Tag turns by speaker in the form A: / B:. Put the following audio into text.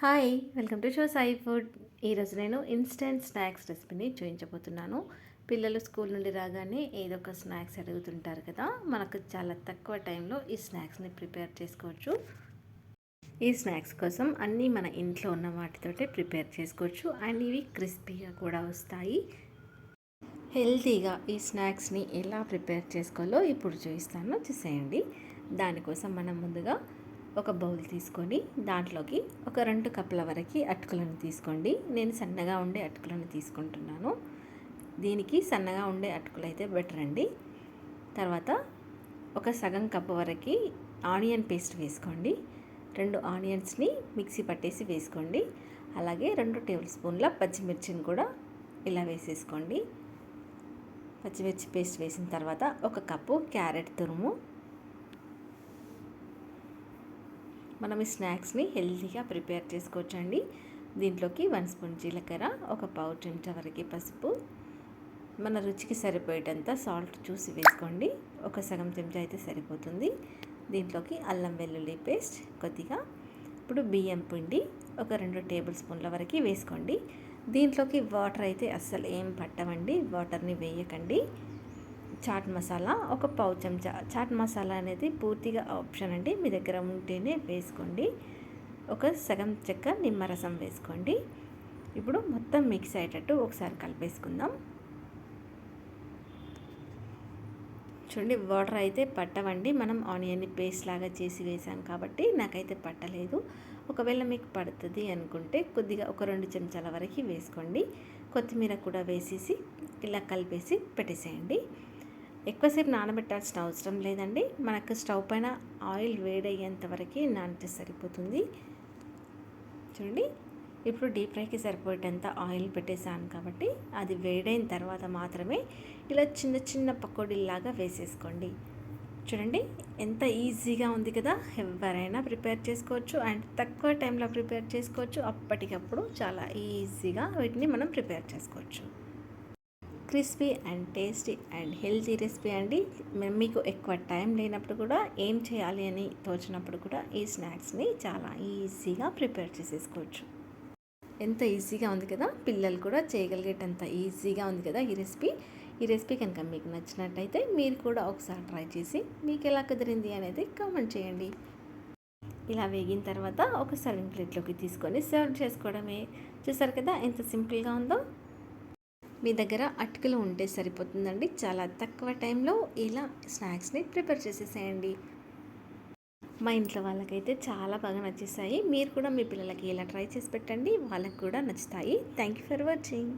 A: Hi welcome to show Sai food. ఈరోజు నేను instant snacks రెసిపీని చూపించబోతున్నాను. పిల్లలు స్కూల్ నుండి రాగానే ఏదో ఒక స్నాక్స్ అడుగుతుంటారు కదా మనకు చాలా తక్కువ టైంలో ఈ స్నాక్స్ని ప్రిపేర్ చేసుకోవచ్చు. ఈ స్నాక్స్ కోసం అన్నీ మన ఇంట్లో ఉన్న వాటితోటే ప్రిపేర్ చేసుకోవచ్చు. అండ్ ఇవి క్రిస్పీగా కూడా వస్తాయి. హెల్తీగా ఈ స్నాక్స్ని ఎలా ప్రిపేర్ చేసుకోవాలో ఇప్పుడు చూపిస్తాను. చూసేయండి. దానికోసం మనం ముందుగా ఒక బౌల్ తీసుకొని దాంట్లోకి ఒక రెండు కప్పుల వరకు అటుకులను తీసుకోండి. నేను సన్నగా ఉండే అటుకులను తీసుకుంటున్నాను. దీనికి సన్నగా ఉండే అటుకులు అయితే బెటర్ అండి. తర్వాత ఒక సగం కప్పు వరకు ఆనియన్ పేస్ట్ వేసుకోండి. రెండు ఆనియన్స్ని మిక్సీ పట్టేసి వేసుకోండి. అలాగే రెండు టేబుల్ స్పూన్ల పచ్చిమిర్చిని కూడా ఇలా వేసేసుకోండి. పచ్చిమిర్చి పేస్ట్ వేసిన తర్వాత ఒక కప్పు క్యారెట్ తురుము మనం ఈ స్నాక్స్ని హెల్తీగా ప్రిపేర్ చేసుకోవచ్చండి. దీంట్లోకి వన్ స్పూన్ జీలకర్ర ఒక పావు చెంచా వరకు పసుపు మన రుచికి సరిపోయేటంత సాల్ట్ చూసి వేసుకోండి. ఒక సగం చెంచా అయితే సరిపోతుంది. దీంట్లోకి అల్లం వెల్లుల్లి పేస్ట్ కొద్దిగా ఇప్పుడు బియ్యం పిండి ఒక రెండు టేబుల్ స్పూన్ల వరకు వేసుకోండి. దీంట్లోకి వాటర్ అయితే అస్సలు ఏం పట్టవండి వాటర్ని వేయకండి. చాట్ మసాలా ఒక పావు చెంచా. చాట్ మసాలా అనేది పూర్తిగా ఆప్షన్ అండి. మీ దగ్గర ఉంటేనే వేసుకోండి. ఒక సగం చెక్క నిమ్మరసం వేసుకోండి. ఇప్పుడు మొత్తం మిక్స్ అయ్యేటట్టు ఒకసారి కలిపేసుకుందాం. చూడండి వాటర్ అయితే పట్టవండి. మనం ఆనియన్ని పేస్ట్ లాగా చేసి వేసాం కాబట్టి నాకైతే పట్టలేదు. ఒకవేళ మీకు పడుతుంది అనుకుంటే కొద్దిగా ఒక రెండు చెంచాల వరకు వేసుకోండి. కొత్తిమీర కూడా వేసేసి ఇలా కలిపేసి పెట్టేసేయండి. ఎక్కువసేపు నానబెట్టాల్సిన అవసరం లేదండి. మనకు స్టవ్ పైన ఆయిల్ వేడయ్యేంత వరకు నానితే సరిపోతుంది. చూడండి. ఇప్పుడు డీప్ ఫ్రైకి సరిపోయేటంత ఆయిల్ పెట్టేసాను కాబట్టి అది వేడైన తర్వాత మాత్రమే ఇలా చిన్న చిన్న పకోడీలాగా వేసేసుకోండి. చూడండి. ఎంత ఈజీగా ఉంది కదా. ఎవరైనా ప్రిపేర్ చేసుకోవచ్చు అండ్ తక్కువ టైంలో ప్రిపేర్ చేసుకోవచ్చు. అప్పటికప్పుడు చాలా ఈజీగా వీటిని మనం ప్రిపేర్ చేసుకోవచ్చు. Crispy and tasty and healthy recipe అండి. మీకు ఎక్కువ టైం లేనప్పుడు కూడా ఏం చేయాలి అని తోచినప్పుడు కూడా ఈ స్నాక్స్ని చాలా ఈజీగా ప్రిపేర్ చేసేసుకోవచ్చు. ఎంత ఈజీగా ఉంది కదా పిల్లలు కూడా చేయగలిగేటంత ఈజీగా ఉంది కదా ఈ రెసిపీ. ఈ రెసిపీ కనుక మీకు నచ్చినట్టయితే మీరు కూడా ఒకసారి ట్రై చేసి మీకు ఎలా కుదిరింది అనేది కామెంట్ చేయండి. ఇలా వేగిన తర్వాత ఒక సర్వింగ్ ప్లేట్లోకి తీసుకొని సర్వ్ చేసుకోవడమే. చూసారు కదా ఎంత సింపుల్గా ఉందో? మీ దగ్గర అటుకులు ఉంటే సరిపోతుందండి. చాలా తక్కువ టైంలో ఇలా స్నాక్స్ని ప్రిపేర్ చేసేసేయండి. మా ఇంట్లో వాళ్ళకైతే చాలా బాగా నచ్చేసాయి. మీరు కూడా మీ పిల్లలకి ఇలా ట్రై చేసి పెట్టండి. వాళ్ళకి కూడా నచ్చుతాయి. Thank you for watching.